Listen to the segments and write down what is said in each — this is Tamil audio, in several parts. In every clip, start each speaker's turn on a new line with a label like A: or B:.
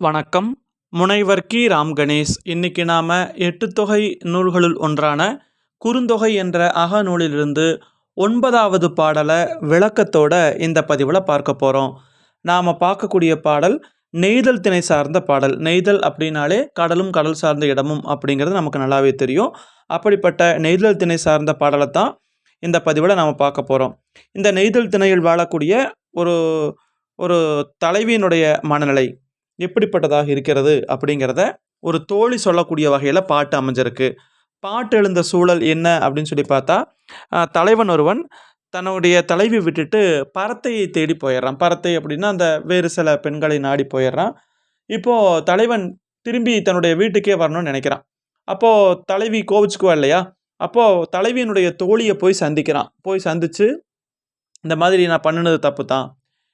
A: வணக்கம். முனைவர் கி. ராம் கணேஷ் இன்னைக்கு நாம் எட்டு தொகை நூல்களுள் ஒன்றான குறுந்தொகை என்ற அகநூலிலிருந்து ஒன்பதாவது பாடலை விளக்கத்தோட இந்த பதிவில் பார்க்க போகிறோம் நாம் பார்க்கக்கூடிய பாடல் நெய்தல் திணை சார்ந்த பாடல். நெய்தல் அப்படின்னாலே கடலும் கடல் சார்ந்த இடமும் அப்படிங்கிறது நமக்கு நல்லாவே தெரியும். அப்படிப்பட்ட நெய்தல் திணை சார்ந்த பாடலை தான் இந்த பதிவில் நாம் பார்க்க போகிறோம் இந்த நெய்தல் திணையில் வாழக்கூடிய ஒரு ஒரு தலைவியினுடைய மனநிலை எப்படிப்பட்டதாக இருக்கிறது அப்படிங்கிறத ஒரு தோழி சொல்லக்கூடிய வகையில் பாட்டு அமைஞ்சிருக்கு. பாட்டு எழுந்த சூழல் என்ன அப்படின்னு சொல்லி பார்த்தா தலைவன் ஒருவன் தன்னுடைய தலைவி விட்டுட்டு பரத்தையை தேடி போயிடுறான். பரத்தை அப்படின்னா அந்த வேறு சில பெண்களை நாடி போயிடுறான். இப்போது தலைவன் திரும்பி தன்னுடைய வீட்டுக்கே வரணும்னு நினைக்கிறான். அப்போது தலைவி கோவிச்சுக்குவா இல்லையா? அப்போது தலைவியினுடைய தோழியை போய் சந்திக்கிறான். போய் சந்தித்து இந்த மாதிரி நான் பண்ணினது தப்பு தான்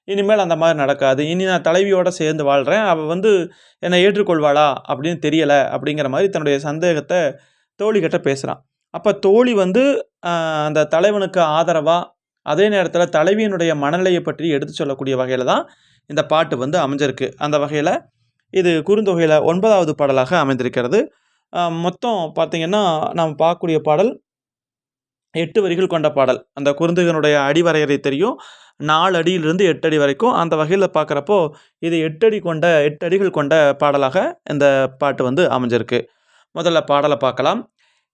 A: இனிமேல் அந்த மாதிரி நடக்காது. இனி நான் தலைவியோடு சேர்ந்து வாழ்கிறேன் அவள் வந்து என்னை ஏற்றுக்கொள்வாளா அப்படின்னு தெரியலை அப்படிங்கிற மாதிரி தன்னுடைய சந்தேகத்தை தோழிகிட்ட பேசுகிறான் அப்போ தோழி வந்து அந்த தலைவனுக்கு ஆதரவாக அதே நேரத்தில் தலைவியினுடைய மனநிலையை பற்றி எடுத்து சொல்லக்கூடிய வகையில் தான் இந்த பாட்டு வந்து அமைஞ்சிருக்கு. அந்த வகையில் இது குறுந்தொகையில் ஒன்பதாவது பாடலாக அமைந்திருக்கிறது. மொத்தம் பார்த்திங்கன்னா நாம் பார்க்கக்கூடிய பாடல் எட்டு வரிகள் கொண்ட பாடல். அந்த குறுந்தொகையினுடைய அடிவரையறை தெரியும். நாலு அடியிலிருந்து எட்டு அடி வரைக்கும். அந்த வகையில் பார்க்குறப்போ இது எட்டடி கொண்ட எட்டு அடிகள் கொண்ட பாடலாக இந்த பாட்டு வந்து அமைஞ்சிருக்கு. முதல்ல பாடலை பார்க்கலாம்.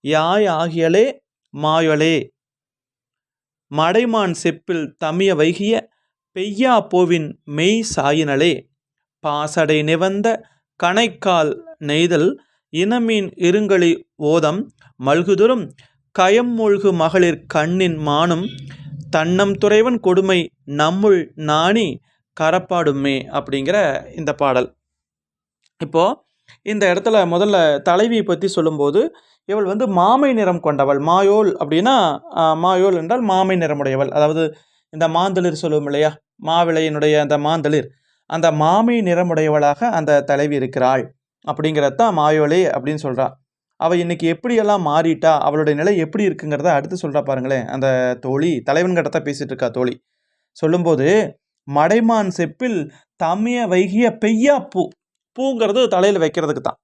A: யாய் ஆகியலே மாயலே மடைமான் செப்பில் தமிய வைகிய பெய்யா போவின் மெய் சாயினலே பாசடை நிவந்த கணைக்கால் நெய்தல் இனமீன் இருங்களி ஓதம் மல்குதுரும் கயம் மூழ்கு மகளிர் கண்ணின் மானும் தன்னம் துறைவன் கொடுமை நம்முள் நாணி கரப்பாடுமே அப்படிங்கிற இந்த பாடல். இப்போ இந்த இடத்துல முதல்ல தலைவியை பற்றி சொல்லும்போது இவள் வந்து மாமை நிறம் கொண்டவள். மாயோல் அப்படின்னா மாயோல் என்றால் மாமை நிறமுடையவள். அதாவது இந்த மாந்தளிர் சொல்லுவோம் இல்லையா? மாவிளையினுடைய அந்த மாந்தளிர். அந்த மாமை நிறமுடையவளாக அந்த தலைவி இருக்கிறாள். அப்படிங்கிறது தான் மாயோலே அப்படின்னு சொல்கிறாள் அவள் இன்னைக்கு எப்படியெல்லாம் மாறிட்டா அவளுடைய நிலை எப்படி இருக்குங்கிறத அடுத்து சொல்கிறா பாருங்களேன். அந்த தோழி தலைவன் கிட்ட தான் பேசிட்டு இருக்கா தோழி. சொல்லும்போது மடைமான் செப்பில் தமிய வைகிய பெய்யா பூ. பூங்கிறது தலையில் வைக்கிறதுக்கு தான்.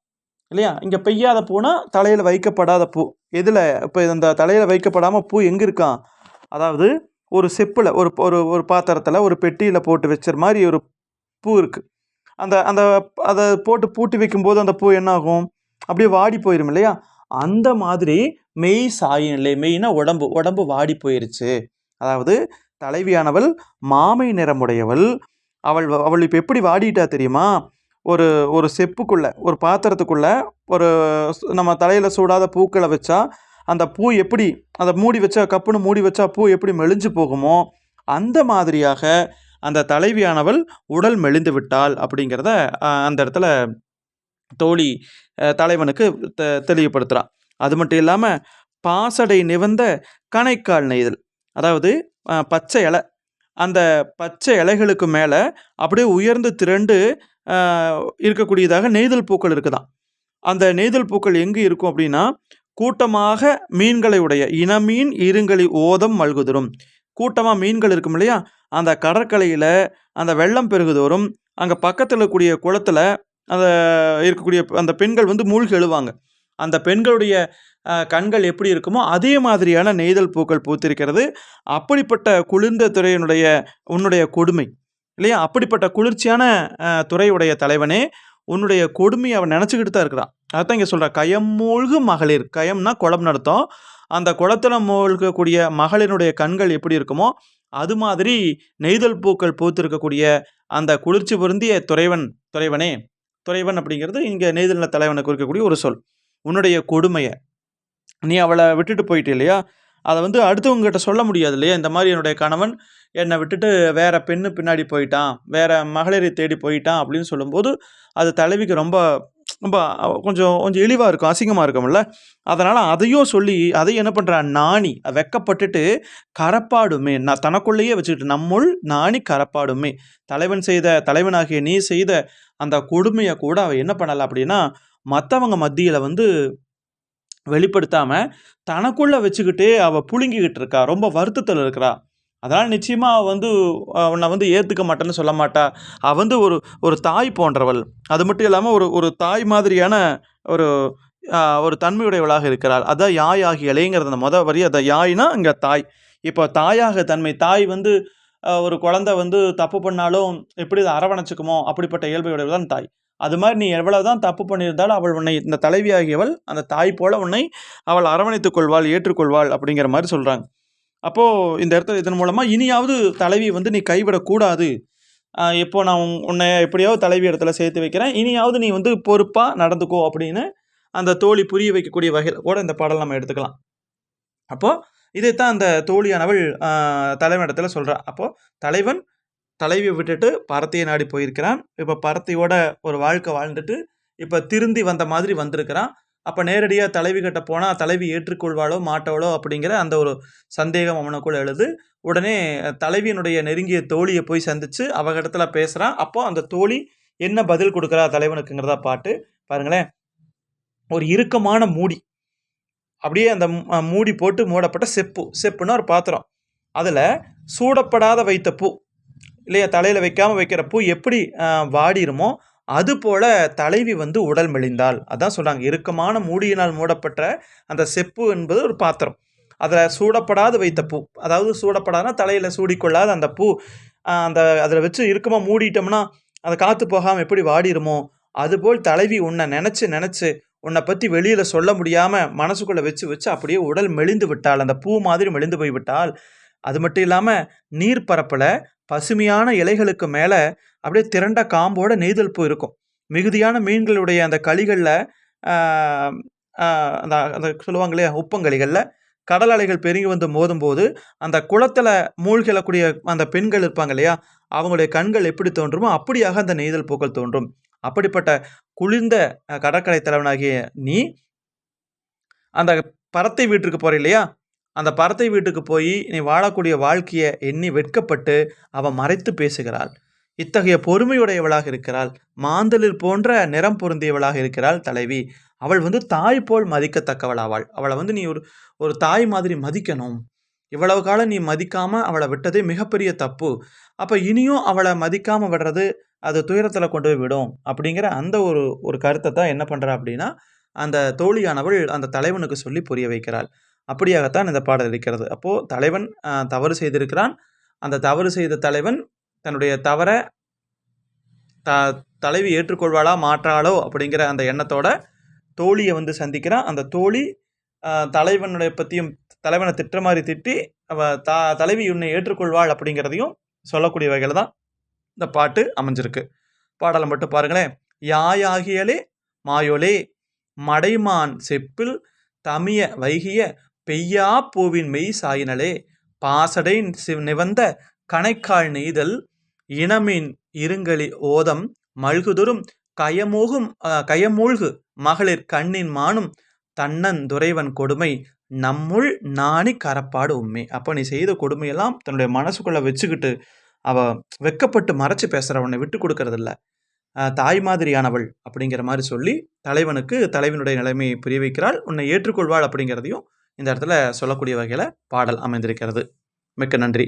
A: இல்லையா? இங்கே பெய்யாத பூனா தலையில் வைக்கப்படாத பூ. எதில்? இப்போ இந்த தலையில் வைக்கப்படாமல் பூ எங்கே இருக்கான் அதாவது ஒரு செப்பில் ஒரு ஒரு ஒரு பாத்திரத்தில் ஒரு பெட்டியில் போட்டு வச்சுற மாதிரி ஒரு பூ இருக்குது அந்த அந்த அதை போட்டு பூட்டி வைக்கும்போது அந்த பூ என்ன ஆகும் அப்படியே வாடி போயிடும் இல்லையா? அந்த மாதிரி மெய் சாயும் இல்லை. மெய்னா உடம்பு. உடம்பு வாடி போயிருச்சு. அதாவது தலைவியானவள் மாமை நிறமுடையவள். அவள் வ- அவள் இப்போ எப்படி வாடிட்டா தெரியுமா? ஒரு ஒரு செப்புக்குள்ளே ஒரு பாத்திரத்துக்குள்ளே ஒரு நம்ம தலையில் சூடாத பூக்களை வச்சா அந்த பூ எப்படி அதை மூடி வச்சா கப்புன்னு மூடி வச்சா பூ எப்படி மெலிஞ்சு போகுமோ அந்த மாதிரியாக அந்த தலைவியானவள் உடல் மெலிந்து விட்டாள் அப்படிங்கிறத அந்த இடத்துல தோழி தலைவனுக்கு தெ தெளிவுபடுத்துகிறான் அது மட்டும் இல்லாமல் பாசடை நிவந்த கணைக்கால் நெய்தல். அதாவது பச்சை இலை. அந்த பச்சை இலைகளுக்கு மேலே அப்படியே உயர்ந்து திரண்டு இருக்கக்கூடியதாக நெய்தல் பூக்கள் இருக்குதான் அந்த நெய்தல் பூக்கள் எங்கே இருக்கும் அப்படின்னா கூட்டமாக மீன்களை உடைய இனமீன் இருங்கலி ஓதம் மல்குதரும். கூட்டமாக மீன்கள் இருக்கும் இல்லையா? அந்த கடற்கரையில் அந்த வெள்ளம் பெருகுதோறும் அங்கே பக்கத்தில் இருக்கக்கூடிய குளத்தில் அந்த இருக்கக்கூடிய அந்த பெண்கள் வந்து மூழ்கி எழுவாங்க. அந்த பெண்களுடைய கண்கள் எப்படி இருக்குமோ அதே மாதிரியான நெய்தல் பூக்கள் பூத்திருக்கிறது. அப்படிப்பட்ட குளிர்ந்த துறையினுடைய உன்னுடைய கொடுமை இல்லையா? அப்படிப்பட்ட குளிர்ச்சியான துறையுடைய தலைவனே உன்னுடைய கொடுமையை அவன் நினச்சிக்கிட்டு தான் இருக்கிறான். அதான் இங்கே சொல்கிற கயம் மூழ்கு மகளிர். கயம்னா குளம் நடத்தும் அந்த குளத்தில் மூழ்கக்கூடிய மகளினுடைய கண்கள் எப்படி இருக்குமோ அது மாதிரி நெய்தல் பூக்கள் பூத்திருக்கக்கூடிய அந்த குளிர்ச்சி பொருந்திய துறைவன் துறைவனே துறைவன் அப்படிங்கிறது இங்கே நெய்தல் நில தலைவனை குறிக்கக்கூடிய ஒரு சொல். உன்னுடைய கொடுமையை. நீ அவளை விட்டுட்டு போயிட்டு இல்லையா? அதை வந்து அடுத்தவங்ககிட்ட சொல்ல முடியாது இல்லையா? இந்த மாதிரி என்னுடைய கணவன் என்னை விட்டுட்டு வேற பெண்ணு பின்னாடி போயிட்டான். வேற மகளிரை தேடி போயிட்டான் அப்படின்னு சொல்லும்போது அது தலைவிக்கு ரொம்ப ரொம்ப கொஞ்சம் கொஞ்சம் இழிவாக இருக்கும் அசிங்கமாக இருக்கும்ல. அதனால் அதையும் சொல்லி அதை என்ன பண்ணுறான் நாணி. வெக்கப்பட்டுட்டு கரப்பாடுமே. நான் தனக்குள்ளேயே வச்சுக்கிட்டு நம்முள் நாணி கரப்பாடுமே. தலைவன் செய்த தலைவனாகிய நீ செய்த அந்த கொடுமையை கூட அவள் என்ன பண்ணலை அப்படின்னா மற்றவங்க மத்தியில் வந்து வெளிப்படுத்தாமல் தனக்குள்ளே வச்சுக்கிட்டே அவள் புழுங்கிக்கிட்டு இருக்கா. ரொம்ப வருத்தத்தில் இருக்கிறா. அதனால் நிச்சயமாக அவள் வந்து அவனை உன்னை வந்து ஏற்றுக்க மாட்டேன்னு சொல்ல மாட்டா. அவள் வந்து ஒரு ஒரு தாய் போன்றவள். அது மட்டும் இல்லாமல் ஒரு ஒரு தாய் மாதிரியான ஒரு ஒரு தன்மையுடையவளாக இருக்கிறாள். அதான் யாய் ஆகியலைங்கிறது அந்த மொதல் வரி. அதை யாய்னா இங்கே தாய். இப்போ தாயாக தன்மை தாய் வந்து ஒரு குழந்தை வந்து தப்பு பண்ணாலும் எப்படி இதை அரவணைச்சிக்குமோ? அப்படிப்பட்ட இயல்புடையவள் தான் தாய். அது மாதிரி நீ எவ்வளவு தான் தப்பு பண்ணியிருந்தாலும் அவள் உன்னை இந்த தலைவியாகியவள் அந்த தாய் போல உன்னை அவள் அரவணைத்துக் கொள்வாள் ஏற்றுக்கொள்வாள் அப்படிங்கிற மாதிரி சொல்கிறாங்க அப்போது இந்த இடத்துல இதன் மூலமாக இனியாவது தலைவி வந்து நீ கைவிடக்கூடாது. இப்போ நான் உன்னை எப்படியாவது தலைவி இடத்துல சேர்த்து வைக்கிறேன். இனியாவது நீ வந்து பொறுப்பாக நடந்துக்கோ அப்படின்னு அந்த தோழி புரிய வைக்கக்கூடிய வகையில் கூட இந்த பாடல் நம்ம எடுத்துக்கலாம். அப்போது இதைத்தான் அந்த தோழியானவள் தலைவனிடத்தில் சொல்கிறான் அப்போது தலைவன் தலைவியை விட்டுட்டு பரத்தையை நாடி போயிருக்கிறான். இப்போ பரத்தையோட ஒரு வாழ்க்கை வாழ்ந்துட்டு இப்போ திருந்தி வந்த மாதிரி வந்திருக்கிறான். அப்போ நேரடியாக தலைவி கிட்ட போனால் தலைவி ஏற்றுக்கொள்வாளோ மாட்டாளோ? அப்படிங்கிற அந்த ஒரு சந்தேகம் அவனுக்குள்ள எழுது. உடனே தலைவியினுடைய நெருங்கிய தோழியை போய் சந்தித்து அவகிடத்துல பேசுகிறான் அப்போ அந்த தோழி என்ன பதில் கொடுக்குறா தலைவனுக்குங்கிறதா பாட்டு பாருங்களேன். ஒரு இறுக்கமான மூடி. அப்படியே அந்த மூடி போட்டு மூடப்பட்ட செப்பு. செப்புன்னா ஒரு பாத்திரம். அதில் சூடப்படாத வைத்த பூ இல்லையா தலையில் வைக்காமல் வைக்கிற பூ எப்படி வாடிருமோ அதுபோல் தலைவி வந்து உடல் மெலிந்தாள். அதான் சொல்கிறாங்க இறுக்கமான மூடியினால் மூடப்பட்ட அந்த செப்பு என்பது ஒரு பாத்திரம். அதில் சூடப்படாது வைத்த பூ அதாவது சூடப்படாதுன்னா தலையில் சூடிக்கொள்ளாத அந்த பூ அந்த அதில் வச்சு இறுக்கமாக மூடிட்டோம்னா அதை காற்று போகாமல் எப்படி வாடிருமோ அதுபோல் தலைவி உன்னை நினச்சி நினச்சி உன்னை பற்றி வெளியில் சொல்ல முடியாமல் மனசுக்குள்ளே வச்சு வச்சு அப்படியே உடல் மெலிந்து விட்டால் அந்த பூ மாதிரி மெலிந்து போய்விட்டால் அது மட்டும் இல்லாமல் நீர் பரப்பில் பசுமையான இலைகளுக்கு மேலே அப்படியே திரண்ட காம்போட நெய்தல் பூ இருக்கும். மிகுதியான மீன்களுடைய அந்த களிகளில் அந்த அந்த சொல்லுவாங்க இல்லையா உப்பங்களிகளில் கடல் அலைகள் பெருகி வந்து மோதும்போது அந்த குளத்தில் மூழ்கிடக்கூடிய அந்த பெண்கள் இருப்பாங்க இல்லையா அவங்களுடைய கண்கள் எப்படி தோன்றுமோ அப்படியாக அந்த நெய்தல் பூக்கள் தோன்றும். அப்படிப்பட்ட குளிர்ந்த கடற்கரை தலைவனாகிய நீ அந்த பறத்தை வீட்டுக்கு போகிற இல்லையா? அந்த பறத்தை வீட்டுக்கு போய் நீ வாழக்கூடிய வாழ்க்கையை எண்ணி வெட்கப்பட்டு அவன் மறைத்து பேசுகிறாள். இத்தகைய பொறுமையுடையவளாக இருக்கிறாள். மாந்தளிர் போன்ற நிறம் பொருந்தியவளாக இருக்கிறாள் தலைவி. அவள் வந்து தாய் போல் மதிக்கத்தக்கவளாவாள். அவளை வந்து நீ ஒரு ஒரு தாய் மாதிரி மதிக்கணும். இவ்வளவு காலம் நீ மதிக்காமல் அவளை விட்டதே மிகப்பெரிய தப்பு. அப்போ இனியும் அவளை மதிக்காமல் விடுறது அது துயரத்தில் கொண்டு போய் விடும் அப்படிங்கிற அந்த ஒரு ஒரு கருத்தை தான் என்ன பண்ணுறா அப்படின்னா அந்த தோழியானவள் அந்த தலைவனுக்கு சொல்லி புரிய வைக்கிறாள். அப்படியாகத்தான் இந்த பாடல் இருக்கிறது. அப்போது தலைவன் தவறு செய்திருக்கிறான். அந்த தவறு செய்த தலைவன் தன்னுடைய தவறை த தலைவி ஏற்றுக்கொள்வாளா மாற்றாளோ அப்படிங்கிற அந்த எண்ணத்தோட தோழியை வந்து சந்திக்கிறான். அந்த தோழி தலைவனுடைய பற்றியும் தலைவனை திட்டுற மாதிரி திட்டி அவ த தலைவி உன்னை ஏற்றுக்கொள்வாள் அப்படிங்கிறதையும் சொல்லக்கூடிய வகையில் தான் இந்த பாட்டு அமைஞ்சிருக்கு. பாடலை மட்டும் பாருங்களேன். யாயாகியலே மாயோலே மடைமான் செப்பில் தமிய வைகிய பெய்யா பூவின் மெய் சாயினலே பாசடை நிவந்த கணைக்கால் நெய்தல் இனமின் இருங்கலி ஓதம் மல்குதுரும் கயமூகும் கயமூழ்கு மகளிர் கண்ணின் மானும் தன்னன் துறைவன் கொடுமை நம்முள் நாணி கரப்பாடு உண்மை அப்போ நீ செய்த கொடுமையெல்லாம் தன்னுடைய மனசுக்குள்ளே வச்சுக்கிட்டு அவள் வெக்கப்பட்டு மறைச்சு பேசுகிறவனை விட்டு கொடுக்கறதில்ல. தாய் மாதிரியானவள் அப்படிங்கிற மாதிரி சொல்லி தலைவனுக்கு தலைவனுடைய நிலைமையை புரிய வைக்கிறாள். உன்னை ஏற்றுக்கொள்வாள் அப்படிங்கிறதையும் இந்த இடத்துல சொல்லக்கூடிய வகையில் பாடல் அமைந்திருக்கிறது. மிக்க நன்றி.